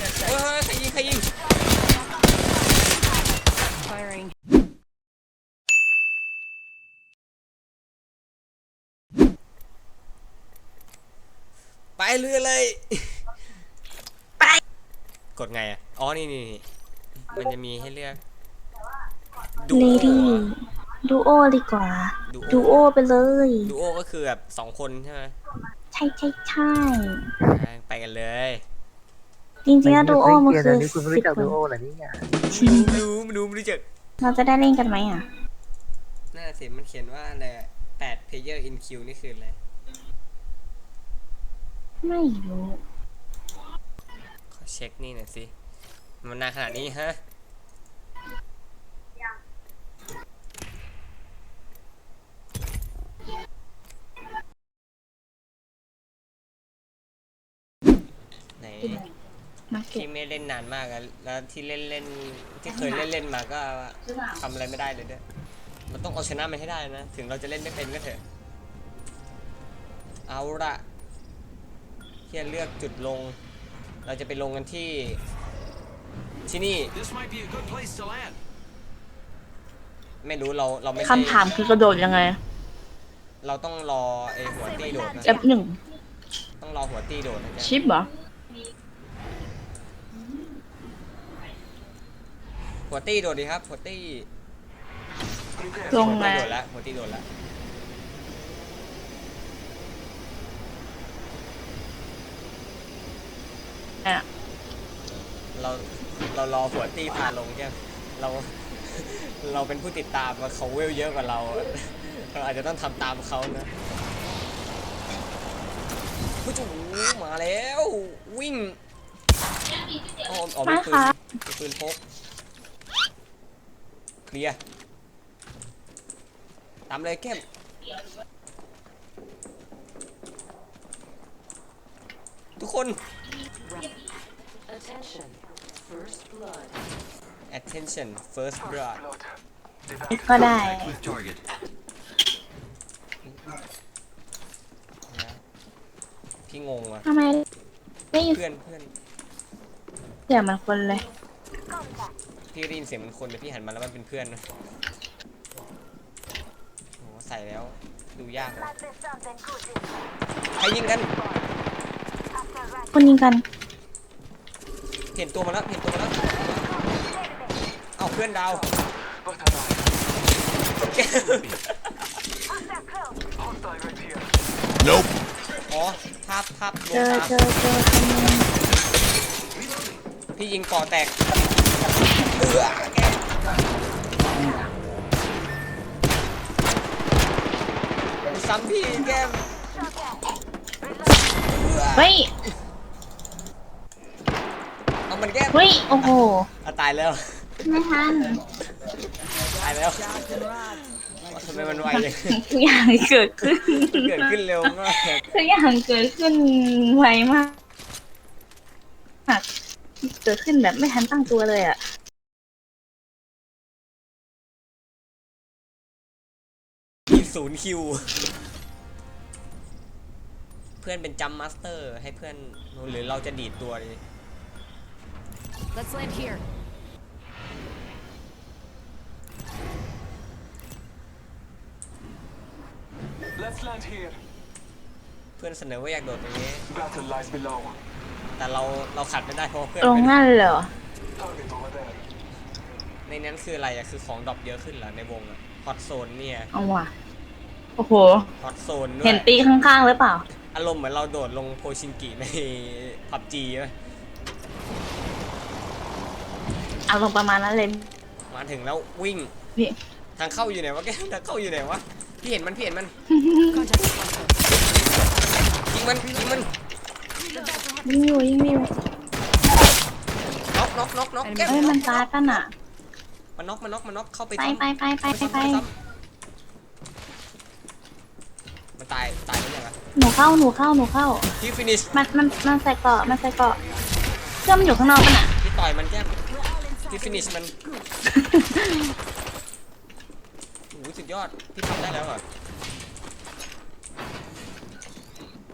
เฮ้ยใครยิงใครยิง Firing. ไปเรือเลย ไป กดไงอะ อ๋อ นี่นี่นี่มันจะมีให้เลือกเลดี้ดูโอดีกว่า ดูโอไปเลย ดูโอก็คือแบบสองคนใช่ไหมใช่ใช่ใช่ ไปกันเลย จริงๆแล้วดูโอมันคือนี่คุณไม่สิบรู้จักคดูนโอเหรอเนี่ยไม่รู้ไม่รู้ไม่รู้จักเราจะได้เล่นกันไหมอะ น่าสิมันเขียนว่าอะไรแปด player in queue นี่คืออะไร ไม่รู้ขอเช็คนี่หน่อยสิ มันนานขนาดนี้ฮะ ไหน มาเก็ที่บไม่เล่นนานมากอะแล้วที่เล่นเล่นที่เคยเล่นเล่นมาก็ทำอะไรไม่ได้เลยด้วยมันต้องเอาชนะมันให้ได้นะ ถึงเราจะเล่นไม่เป็นก็เถอะ เอาละเที่ยเลือกจุดลง เราจะไปลงกันที่ ที่นี่ This might be a good place to land. ไม่รู้เราเราไม่ใช่คำถามคือกระโดดยังไง เราต้องรอไอหัวตี้โดดนะ F หนึ่งต้องรอหัวตี้โดดนะจ๊ะ ชิปเหรอ หัวตี้โดดดีครับหัวตี้ลงหัวมาตี้โดดแล้วหัวตี้โดดแล้วอะ เราเรารอหัวตี้พาลงแค่เรา เราเป็นผู้ติดตามมาเขาเวลเยอะกว่าเรา เราอาจจะต้องทำตามเขานะผู้จูมาแล้ว วิ่งอ๋ออ๋อมีปืนมาค่ะ มีปืนพก เคลียร์ตามเลยแก้มทุกคน Attention. First blood. attention first blood ก็ได้ With target. นะพี่งงว่ะทำไมได้ยินเพื่อนเพื่อนเสียงมันคนเลย พี่ได้ยินเสียงมันคนแต่พี่หันมาแล้วมันเป็นเพื่อนนะโหใส่แล้วดูยากว่ะใครยิงกันคนยิงกันเห็นตัวมาแล้วเห็นตัวมาแล้วเอ้าเพื่อนดาว Nope. อ๋อภาพภาพลเจงอตามเจอเจอคนนึงพี่ยิงก่อแตกเอือแก ซ้ำพี่แก้มเอื้อเฮ้ยเอามันแก้มเฮ้ยโอ้โหอะตายแล้ว ไม่ทันตายแล้วทำไมมันไวอย่างทุกอย่างเกิดขึ้นมันเกิดขึ้นเร็วมากทุกอย่างเกิดขึ้นไวมากเกิดขึ้นแบบไม่ทันตั้งตัวเลยอะ ศูนย์คิว เพื่อนเป็นจัมป์มาสเตอร์ ให้เพื่อนหรือเราจะดีดตัวดี Let's land here. Let's land here. เพื่อนเสนอว่าอยากโดดตรงนี้ Battle lies below. แต่เราเราขัดไม่ได้เพราะว่าเพื่อนตรงเป็นนั่นเหรอ Target over there. ในนั้นคืออะไรอะคือของดรอปเยอะขึ้นเหรอในวงอะฮอตโซนเนี่ย เอาว่ะ โอ้โห ฮอตโซนด้วเห็ยนตีข้างๆหรือเปล่า อารมณ์เหมือนเราโดดลงโพชินกิในพับจีไหมเอาลงประมาณนั้นเลยมาถึงแล้ววิ่งพี่ทางเข้าอยู่ไหนวะแกทางเข้าอยู่ไหนวะ พี่เห็นมันพี่เห็นมัน Contact. ยิงมันยิงมันยิงอยู่ยิงอยู่น็อกน็อกน็อกน็อกแก้มเอ้ยมันตายป่ะน่ะมันน็อกมันน็อกมันน็อกเข้าไปไปซ้ำไปไปไปไปไปซ้ำซ้ำมัน ตายตายได้ยังไงหนูเข้าหนูเข้าหนูเข้าพี่ฟินิชมันมันมันใส่เกาะมันใส่เกาะเครื่องมันอยู่ข้างนอกป่ะน่ะพี่ต่อยมันแก้มพี่ฟินิชมันโอ้โหสุดยอดพี่ทำได้แล้วเหรอ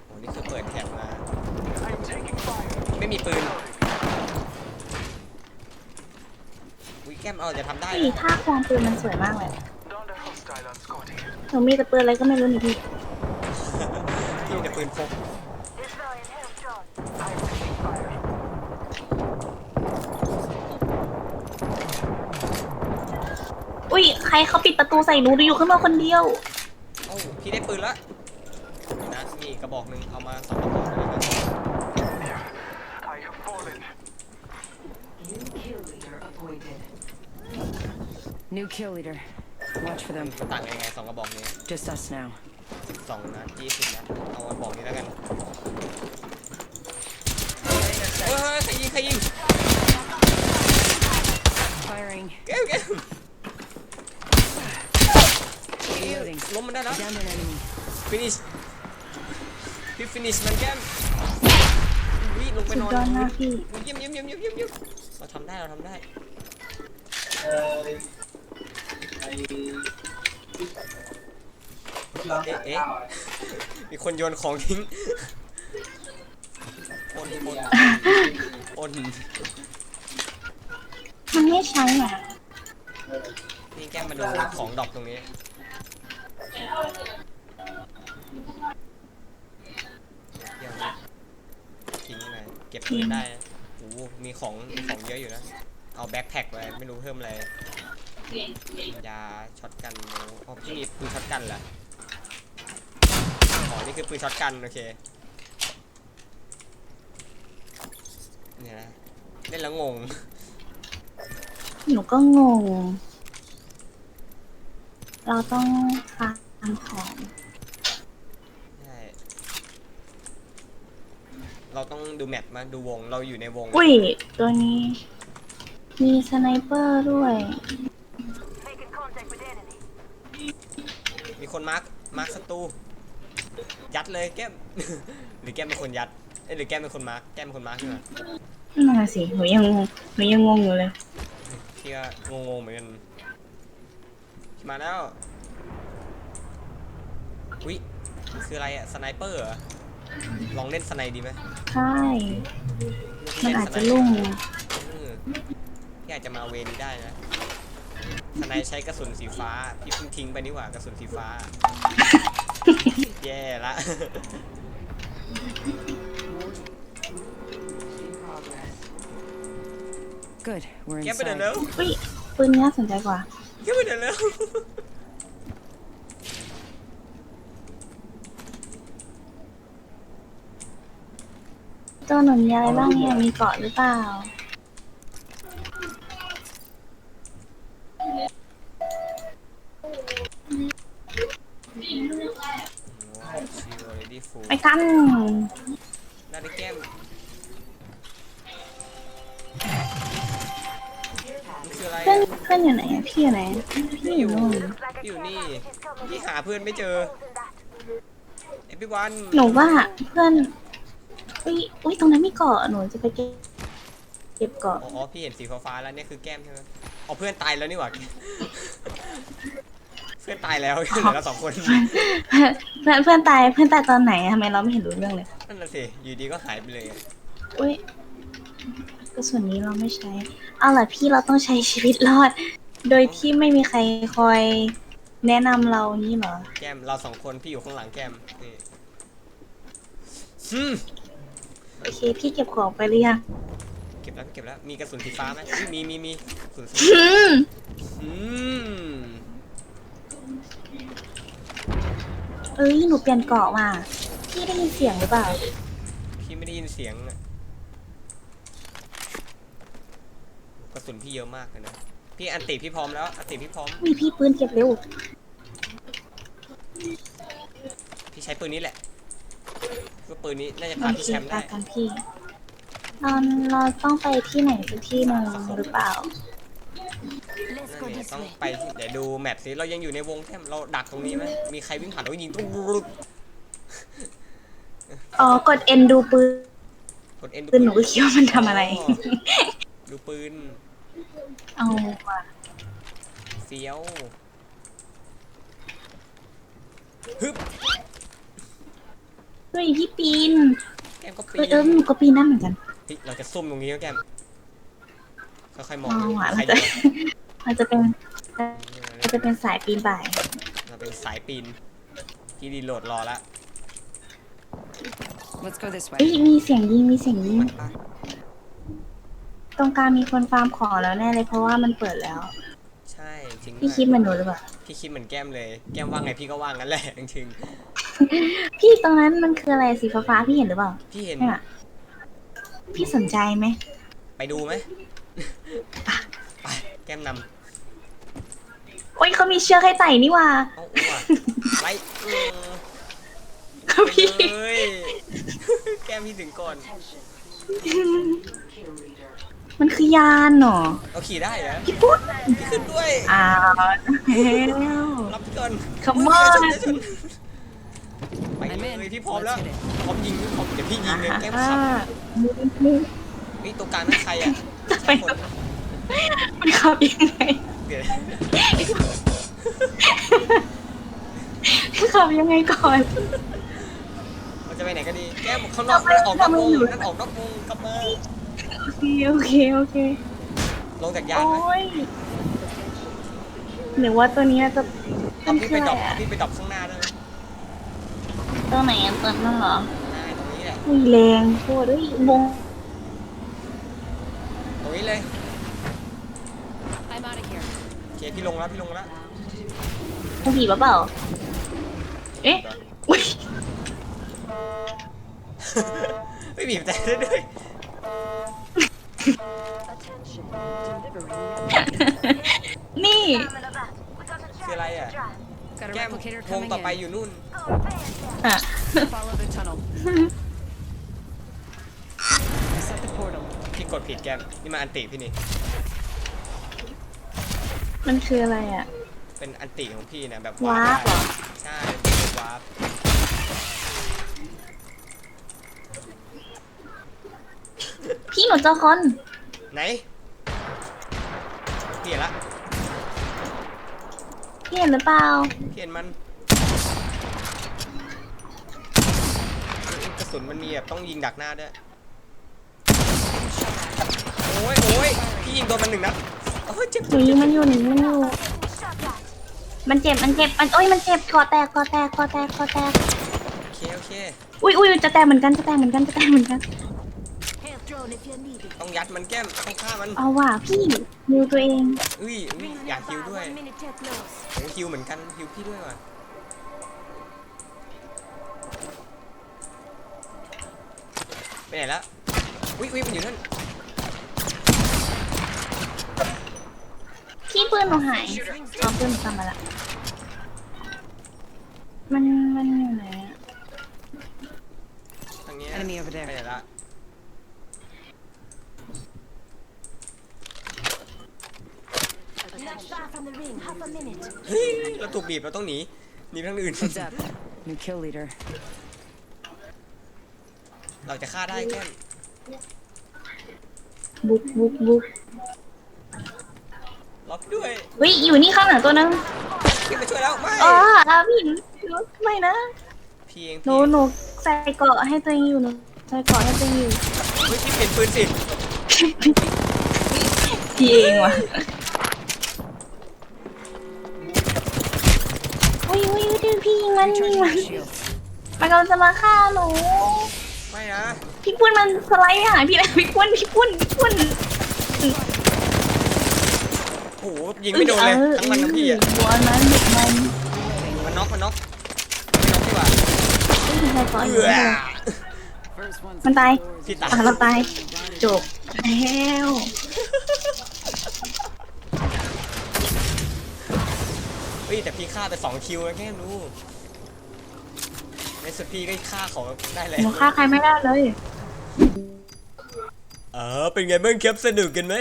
โอ้นี่คือเปิดแคปมา I'm taking fire. ไม่มีปืนก้มเอาจะทำได้พี่นะท่าควงปืนมันสวยมากเลย Don't hostile on Scotty. หนูมีแต่ปืนอะไรก็ไม่รู้นี่พี่พี่จะ ปืนพก I'm taking fire. อุ้ยใครเขาปิดประตูใส่หนูหนูอยู่ข้างนอกคนเดียว โอ้าพี่ได้ปืนละนะมีกระบอกหนึ่งเอามาสองกระบอกเลยนะ I have fallen. New kill leader appointed. New kill leader. Watch for มัน them. มันต่างกันยังไงสองกระบอกนี้ Just us now. สองนัดยี่สิบนัดเอากระบอกนี้แล้วกันเฮ้ยใครยิงใครยิง Firing. แก้วแก้ว Reloading. ล้มมันได้แล้ว Down an enemy. finish พี่ finish มันแก้มวิลงไปสุดนอนยอดมากพี่เยี่ยมเยี่ยมเยี่ยมเยี่ยมเยี่ยมเยี่ยมเราทำได้เราทำได้ เอ๊ะเอ๊ะมีคนโยนของทิ้งโอนโอนโอนมันไม่ใช้อะนี่แก้มมาดูของดรอปตรงนี้เดี๋ยวทิ้งไปเก็บปืนได้นะโอ้โหมีของมีของเยอะอยู่นะ เอาแบ็คแพ็คไว้ไม่รู้เพิ่มอะไรยาช็อตกันโอ้อ๋อพี่มีปืนช็อตกันเหรอ อ๋อนี่คือปืนช็อตกันโอเคเนี่ยนะเล่นแล้วงง หนูก็งง เราต้องฟาร์มของใช่ เราต้องดูแมปมาดูวงเราอยู่ในวง อุ้ย ตัวนี้ มีสไนเปอร์ด้วย มีคนมาร์คมาร์คศัตรู ยัดเลยแก้ม หรือแก้มเป็นคนยัดเอ้ยหรือแก้มเป็นคนมาร์คแก้มเป็นคนมาร์คใช่ไหมนั่นนะสิหนูยังงงหนูยังงงอยู่เลยพี่ก็งงๆเหมือนกันพี่มาแล้วอุ้ยคืออะไรอะสไนเปอร์เหรอลองเล่นสไนดีไหมใช่มันอาจจะลุ่งเออพี่อาจจะมาเวรนี้ได้นะสไนใช้กระสุนสีฟ้าพี่เพิ่งทิ้งไปนี่หว่ากระสุนสีฟ้า แย่ละ Good. We're แกไปเดิน inside. แล้วอุ้ยปืนนี้น่าสนใจกว่าแกไปเดินแล้วตัวหนูมีอะไรบ้างเนี่ยมีเกาะหรือเปล่า พี่อยู่นี่พี่หาเพื่อนไม่เจอเอพิวันหนูว่าเพื่อนอุ้ยอุ้ยตรงนั้นมีเกาะหนูจะไปเก็บเก็บเกาะอ๋อพี่เห็นสีฟ้าๆแล้วเนี่ยคือแก้มใช่ไหมอ๋อเพื่อนตายแล้วนี่หว่าเพื่อนตายแล้วเหลือเราสองคนเพื่อนเพื่อนตายเพื่อนตายตอนไหนอะทำไมเราไม่เห็นรู้เรื่องเลยนั่นน่ะสิอยู่ดีก็หายไปเลยอะอุ้ยกระสุนนี้เราไม่ใช้เอาล่ะพี่เราต้องใช้ชีวิตรอด โดยที่ไม่มีใครคอย แนะนำเรานี่เหรอ แก้มเราสองคนพี่อยู่ข้างหลังแก้มนี่อืมโอเค พี่เก็บของไปหรือยังเก็บแล้วเก็บแล้วมีกระสุนสีฟ้าไหมอุ๊ยมีมีมีกระสุนสีอืมอืมเอ้ย หนูเปลี่ยนเกาะมาพี่ได้ยินเสียงหรือเปล่า พี่ไม่ได้ยินเสียงอะกระสุนพี่เยอะมากเลยนะพี่อันติพี่พร้อมแล้วอันติพี่พร้อม มีพี่ปืนเก็บเร็ว พี่ใช้ปืนนี้แหละก็ปืนนี้น่าจะโอพาเคพี่แชมป์ตาได้กันพี่เราเราต้องไปที่ไหนสักที่หนึ่งหรือเปล่า นั่นเนี่ยต้องไปที่เดี๋ยวดูแมปสิเรายังอยู่ในวงแค่เราดักตรงนี้ไหมมีใครวิ่งผ่านเราก็ยิงตุ๊บอ๋อ กด N ดูปืนกดเอ็นดูปืนหนูก็คิดว่ามันทำอะไร ดูปืน เอาว่ะเฟี้ยว ฮึบเฮ้ยพี่ปีนแก้มก็ปีเออเออนหนูก็ปีนได้เหมือนกัน เฮ้ยเราจะซุ่มตรงนี้แล้วแก้มค่อยๆมองมองอะใครเราเยจะอะเราจะเป็นเราจะเป็นสายปีนป่ายเราเป็นสายปีนพี่ดีโหลดรอละ Let's go this เอ้ย way. มีเสียงยิงมีเสียงยิงมันปะตรงกลางมีคนฟาร์มของแล้วแน่เลยเพราะว่ามันเปิดแล้ว ใช่จริงพี่ด้วยคิดเหมือนหนูหรือเปล่า พี่คิดเหมือนแก้มเลย แก้มว่าไงพี่ก็ว่างั้นแหละจริงพี่ตรงนั้นมันคืออะไรสีฟ้าๆพี่เห็นหรือเปล่าๆพี่เห็น ใช่ปะพี่สนใจไหมไปดูไหม ไป แก้มนโอ้ยเขามีเชือกให้ไต่นี่หว่าำเอาอ้วไล่อืมเขาไปพี่ เลยแก้มพี่ถึงก่อน มันคือยานเหรอเราขี่ได้เหรอพี่ปุ๊ดพี่ขึ้นด้วยอ้าวแล้วรับพี่ก่อน Come อุ๊ย on อย่าชนอย่าชนไป I'm เล in. ยพี่พร้อมแล้ว Let's hit it. พร้อมยิงพี่พร้อมเดี๋ยวพี่ยิงเลยแก้มอ่าขับมึงมึงนี่ตัวกลางนั่นใครอะไปคนมันขับยังไงเดี๋ยวขับยังไงก่อนเราจะไปไหนกันดี แก้มข้างนอกนั่นออกนอกวงนั่นออกนอกวงกลับมา โอเคโอเคโอเคลงจากยานโอ้ไหมยหรือว่าตัวนี้จะเอามันพี่คืไปออะดรไรอปอะพี่ไปดรอปข้างหน้าด้วยตัวไหนอะตัวนั่นเหรอได้ตรงนี้แหละอุ้ยแรงโคตรเฮ้ยวงตรงนี้เลย I'm out of here. โอเคพี่ลงแล้วพี่ลงแล้วคงผีปะเปล่า เอ๊ะอุ้ยไม่บีบแต่ได้ด้วย นี่ คืออะไรอะ Got a แก้ม replicator วง coming ต่อไป in. อยู่นู่น อะ Follow the tunnel. Set the portal. พี่กดผิดแก้ม นี่มาอันติพี่นี่ มันคืออะไรอะ เป็นอันติของพี่นะแบบวาร์ปเหรอ ใช่เป็นวาร์ป หนูเจอคนไหนพี่เห็นละพี่เห็นหรือเปล่าพี่เห็นมันกระสุนมันมีแบบต้องยิงดักหน้าด้วยโอ้ยโอ้ยพี่ยิงโดนมันหนึ่งนัดโอ้ยเจ็บหนูยิงมันอยู่หนูยิงมันอยู่ มันเจ็บ มันเจ็บ มันโอ้ย มันเจ็บคอแตกคอแตกคอแตกคอแตกโอเคโอเค อุ้ยอุ้ยจะแตกเหมือนกัน จะแตกเหมือนกัน จะแตกเหมือนกัน ต้องยัดมันแก้มต้องฆ่ามันเอาว่ะพี่มิวตัวเองอุ้ยอุ้ยอยากฮิวด้วยโอ้ฮิวเหมือนกันฮิวพี่ด้วยว่ะไปไหนละอุ้ยอุ้ยมันอยู่นั่นพี่ปืนหนูหายเอาปืนกลับมาละมันมันอยู่ไหนอะทางเนี้ย Enemy over ไป there. ไหนละ เฮ้ยเราถูกบีบเราต้องหนีหนีไปทางอื่น Heads up. New kill leader. เราจะฆ่าได้แก้มบุกบุกบุกล็อกด้วยเฮ้ยอยู่นี่ข้างหลังตัวนึงพี่มาช่วยแล้วไม่อ๋ออาพี่หนูไม่นะพี่เองหนูพี่หนูใส่เกราะให้ตัวเองอยู่หนูใส่เกราะให้ตัวเองอยู่เฮ้ยพี่เปลี่ยนปืนสิพี่เองว่ะ พี่ยิงมันยิง Recharging มัน my shield. มันกำลังจะมาฆ่าหนู ไม่นะพี่ปุ้นมันสไลด์หาพี่เลยพี่ปุ้นพี่ปุ้นพี่ปุ้นโอ้โหยิงไม่โดนเลยทั้งมันทั้งพี่อะหัวมันมันมันน็อกมันน็อกไม่น็อกดีกว่าไม่ใช่ก่อนเอือ First one's มันตายพี่ตาย อะเราตายจบแล้ว เฮ้ยแต่พี่ฆ่าไปสองคิวแล้วแค่รู้ในสุดพี่ก็ฆ่าเขาได้เลยหนูฆ่าใครไม่ได้เลย เออเป็นไงบ้างครับสนุกกันไหม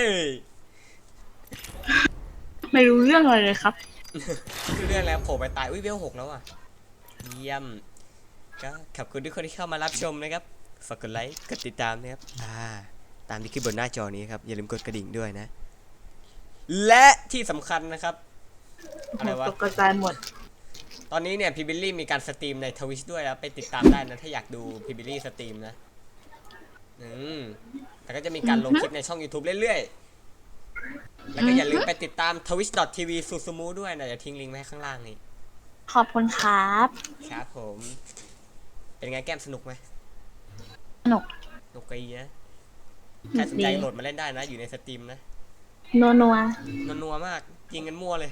ไม่รู้เรื่องอะไรเลยครับคือเรื่องแล้วโผล่ไปตายอุ้ยเวลหกแล้วอะเยี่ยมก็ขอบคุณทุกคนที่เข้ามารับชมนะครับฝากกดไลค์กดติดตามนะครับอ่าตามที่ขึ้นบนหน้าจอนี้ครับอย่าลืมกดกระดิ่งด้วยนะ และที่สำคัญนะครับ อะไรวะ ตกกระจายหมด ตอนนี้เนี่ยพีบิลลี่มีการสตรีมในทวิชด้วยแล้วไปติดตามได้นะถ้าอยากดูพีบิลลี่สตรีมนะ อืมแต่ก็จะมีการลงคลิปในช่อง YouTube เรื่อยแล้วก็อย่าลืมไปติดตาม twitch.tv สุสมูด้วยนะจะทิ้งลิงก์ไว้ให้ข้างล่างนี้ขอบคุณครับ ครับผม เป็นไงแก้มสนุกไหมสนุก สนุกกีนะใครสนใจโหลดมาเล่นได้นะ อยู่ในสตรีมนะนัวนัวนัวๆมากยิงกันมั่วเลย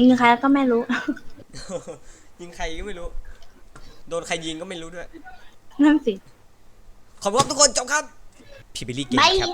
ยิงใครก็ไม่รู้ ยิงใครก็ไม่รู้ โดนใครยิงก็ไม่รู้ด้วย นั่นสิ ขอบคุณครับทุกคนจบครับ พี่บิลลี่เกมบาย ครับ